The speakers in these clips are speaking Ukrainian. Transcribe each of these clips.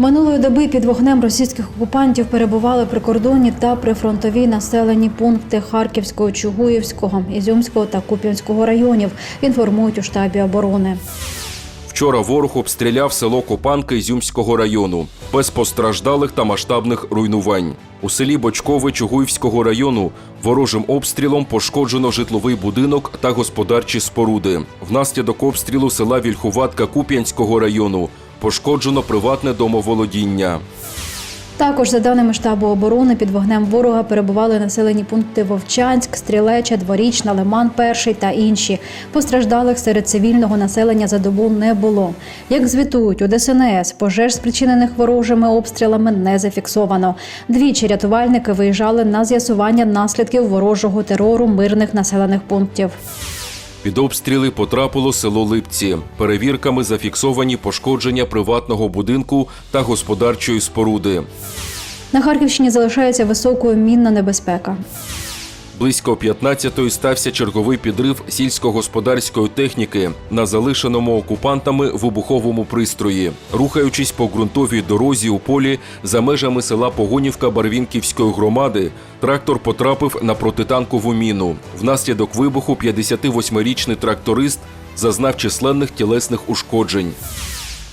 Минулої доби під вогнем російських окупантів перебували прикордонні та прифронтові населені пункти Харківського, Чугуївського, Ізюмського та Куп'янського районів. Інформують у штабі оборони. Вчора ворог обстріляв село Копанки Ізюмського району без постраждалих та масштабних руйнувань. У селі Бочкове Чугуївського району ворожим обстрілом пошкоджено житловий будинок та господарчі споруди. Внаслідок обстрілу села Вільхуватка Куп'янського району пошкоджено приватне домоволодіння. Також, за даними штабу оборони, під вогнем ворога перебували населені пункти Вовчанськ, Стрілеча, Дворічна, Лиман Перший та інші. Постраждалих серед цивільного населення за добу не було. Як звітують у ДСНС, пожеж, спричинених ворожими обстрілами, не зафіксовано. Двічі рятувальники виїжджали на з'ясування наслідків ворожого терору мирних населених пунктів. Під обстріли потрапило село Липці. Перевірками зафіксовані пошкодження приватного будинку та господарчої споруди. На Харківщині залишається високою мінна небезпека. Близько 15-ї стався черговий підрив сільськогосподарської техніки на залишеному окупантами вибуховому пристрої. Рухаючись по ґрунтовій дорозі у полі за межами села Погонівка Барвінківської громади, трактор потрапив на протитанкову міну. Внаслідок вибуху 58-річний тракторист зазнав численних тілесних ушкоджень.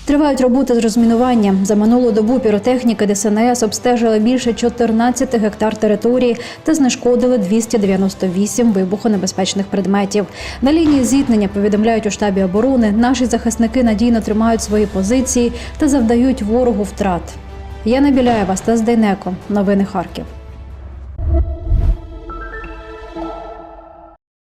Тривають роботи з розмінування. За минулу добу піротехніки ДСНС обстежили більше 14 гектар території та знешкодили 298 вибухонебезпечних предметів. На лінії зіткнення повідомляють у штабі оборони. Наші захисники надійно тримають свої позиції та завдають ворогу втрат. Яна Біляєва, Стас Дейнеко. Новини Харків.